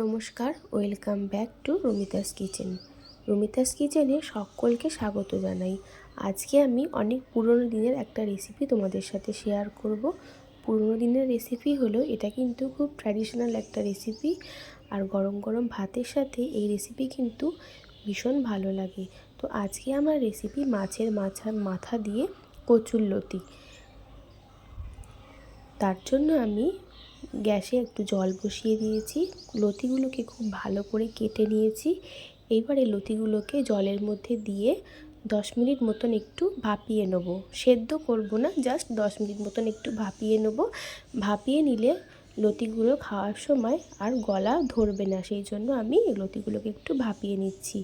নমস্কার, welcome back to Rumita's kitchen. Rumita's কিচেনে সকলকে স্বাগত জানাই। আজকে আমি অনেক পুরনো দিনের একটা রেসিপি তোমাদের সাথে শেয়ার করব। পুরনো দিনের রেসিপি হলো, এটা কিন্তু খুব ট্র্যাডিশনাল একটা রেসিপি আর গরম গরম ভাতের সাথে এই রেসিপি কিন্তু ভীষণ ভালো লাগে। তো আজকে আমার রেসিপি মাছের মাছা মাথা দিয়ে কচুর লতি। তার জন্য আমি গ্যাসে একটু জল বসিয়ে দিয়েছি। লতিগুলোকে খুব ভালো করে কেটে নিয়েছি। এইবারে লতিগুলোকে জলের মধ্যে দিয়ে দশ মিনিট মতন একটু ভাপিয়ে নেব। সেদ্ধ করব না, জাস্ট দশ মিনিট মতন একটু ভাপিয়ে নেব। ভাপিয়ে নিলে লতিগুলো খাওয়ার সময় আর গলা ধরবে না, সেই জন্য আমি লতিগুলোকে একটু ভাপিয়ে নিচ্ছি।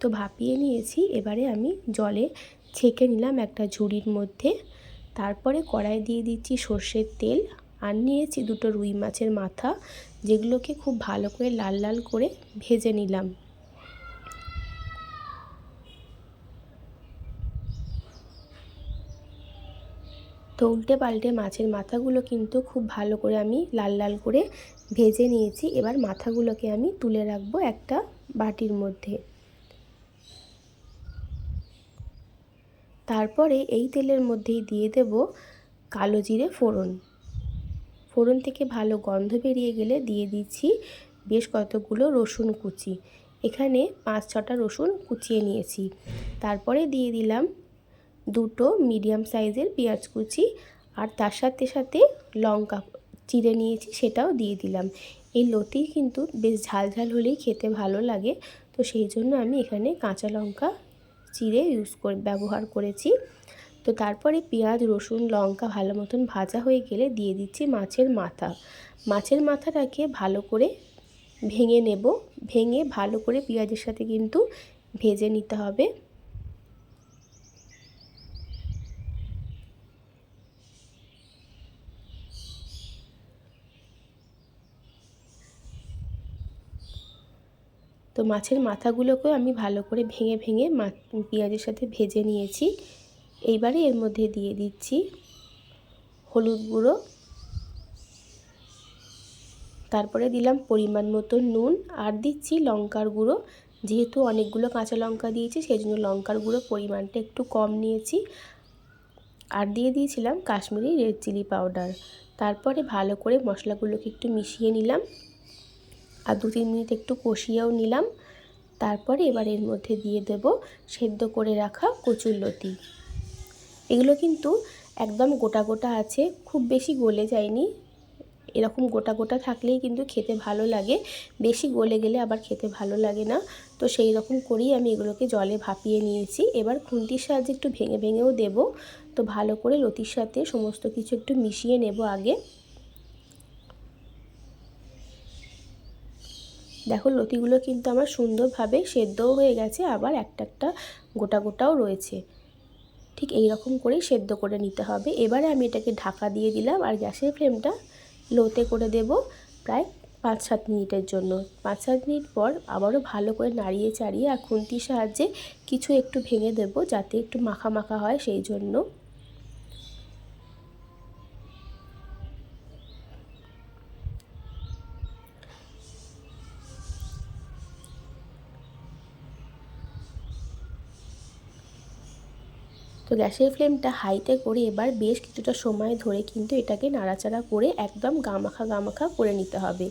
তো ভাপিয়ে নিয়েছি, এবারে আমি জলে ছেঁকে নিলাম একটা ঝুড়ির মধ্যে। তারপরে কড়াই দিয়ে দিচ্ছি সর্ষের তেল। আর নিয়েছি দুটো রুই মাছের মাথা, যেগুলোকে খুব ভালো করে লাল লাল করে ভেজে নিলাম। তো উল্টে পাল্টে মাছের মাথাগুলো কিন্তু খুব ভালো করে আমি লাল লাল করে ভেজে নিয়েছি। এবার মাথাগুলোকে আমি তুলে রাখব একটা বাটির মধ্যে। তারপরে এই তেলের মধ্যেই দিয়ে দেব কালো জিরে ফোড়ন। ফোড়ন থেকে ভালো গন্ধ বেরিয়ে গেলে দিয়ে দিচ্ছি বেশ কতগুলো রসুন কুচি। এখানে পাঁচ ছটা রসুন কুচিয়ে নিয়েছি। তারপরে দিয়ে দিলাম দুটো মিডিয়াম সাইজের পেঁয়াজ কুচি আর তার সাথে সাথে লঙ্কা চিড়ে নিয়েছি, সেটাও দিয়ে দিলাম। এই লতি কিন্তু বেশ ঝাল ঝাল হলেই খেতে ভালো লাগে। তো সেই জন্য আমি এখানে কাঁচা লঙ্কা চিড়ে ইউজ করে, ব্যবহার করেছি। তো তারপরে পেঁয়াজ, রসুন, লঙ্কা ভালো মতন ভাজা হয়ে গেলে দিয়ে দিচ্ছি মাছের মাথা। মাছের মাথাটাকে ভালো করে ভেঙে নেব। ভেঙে ভালো করে পেঁয়াজের সাথে কিন্তু ভেজে নিতে হবে। তো মাছের মাথাগুলোকেও আমি ভালো করে ভেঙে ভেঙে পেঁয়াজের সাথে ভেজে নিয়েছি। এইবারে এর মধ্যে দিয়ে দিচ্ছি হলুদ গুঁড়ো। তারপরে দিলাম পরিমাণ মতো নুন আর দিচ্ছি লঙ্কার গুঁড়ো। যেহেতু অনেকগুলো কাঁচা লঙ্কা দিয়েছি সেই জন্য লঙ্কার গুঁড়ো পরিমাণটা একটু কম নিয়েছি। আর দিয়ে দিয়েছিলাম কাশ্মীরি রেড চিলি পাউডার। তারপরে ভালো করে মশলাগুলোকে একটু মিশিয়ে নিলাম। আর দু তিন মিনিট একটু কষিয়েও নিলাম। তারপরে এবার এর মধ্যে দিয়ে দেব সেদ্ধ করে রাখা কচুর লতি। এগুলো কিন্তু একদম গোটা গোটা আছে, খুব বেশি গলে যায়নি। এরকম গোটা গোটা থাকলেই কিন্তু খেতে ভালো লাগে, বেশি গলে গেলে আবার খেতে ভালো লাগে না। তো সেই রকম করেই আমি এগুলোকে জলে ভাপিয়ে নিয়েছি। এবার খুন্তির সাহায্যে একটু ভেঙে ভেঙেও দেব। তো ভালো করে লতির সাথে সমস্ত কিছু একটু মিশিয়ে নেব আগে। দেখো লতিগুলো কিন্তু আমার সুন্দরভাবে সেদ্ধও হয়ে গেছে, আবার একটা একটা গোটা গোটাও রয়েছে। ঠিক এই রকম করেই সেদ্ধ করে নিতে হবে। এবারে আমি এটাকে ঢাকা দিয়ে দিলাম আর গ্যাসের ফ্লেমটা লোতে করে দেব প্রায় পাঁচ সাত মিনিটের জন্য। পাঁচ সাত মিনিট পর আবারও ভালো করে নাড়িয়ে চাড়িয়ে আর খুন্তির সাহায্যে কিছু একটু ভেঙে দেব যাতে একটু মাখা মাখা হয় সেই জন্য। তো গ্যাসের ফ্লেমটা হাইতে করে এবার বেশ কিছুটা সময় ধরে কিন্তু এটাকে নাড়াচাড়া করে একদম গামাখা গামাখা করে নিতে হবে।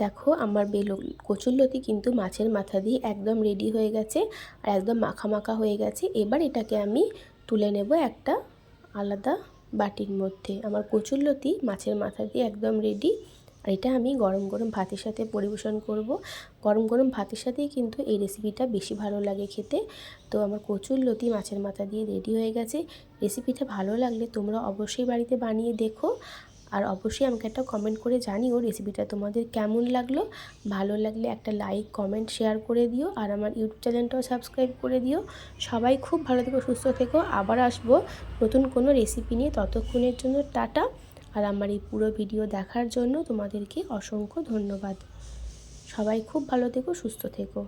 দেখো আমার বেলো কচুরলতি কিন্তু মাছের মাথা দিয়ে একদম রেডি হয়ে গেছে আর একদম মাখা মাখা হয়ে গেছে। এবার এটাকে আমি তুলে নেব একটা আলাদা বাটির মধ্যে। আমার কচুরলতি মাছের মাথা দিয়ে একদম রেডি আর এটা আমি গরম গরম ভাতের সাথে পরিবেশন করব। গরম গরম ভাতের সাথেই কিন্তু এই রেসিপিটা বেশি ভালো লাগে খেতে। তো আমার কচুর লতি মাছের মাথা দিয়ে রেডি হয়ে গেছে। রেসিপিটা ভালো লাগলে তোমরা অবশ্যই বাড়িতে বানিয়ে দেখো। আর অবশ্যই আমাকে একটা কমেন্ট করে জানিও রেসিপিটা তোমাদের কেমন লাগল। ভালো লাগলে একটা লাইক কমেন্ট শেয়ার করে দিও। আর আমার ইউটিউব চ্যানেলটাও সাবস্ক্রাইব করে দিও। সবাই খুব ভালো থেকো, সুস্থ থেকো। আবার আসব নতুন কোনো রেসিপি নিয়ে। ততক্ষণের জন্য টাটা। আর আমার এই পুরো ভিডিও দেখার জন্য তোমাদেরকে অসংখ্য ধন্যবাদ। সবাই খুব ভালো থেকো, সুস্থ থেকো।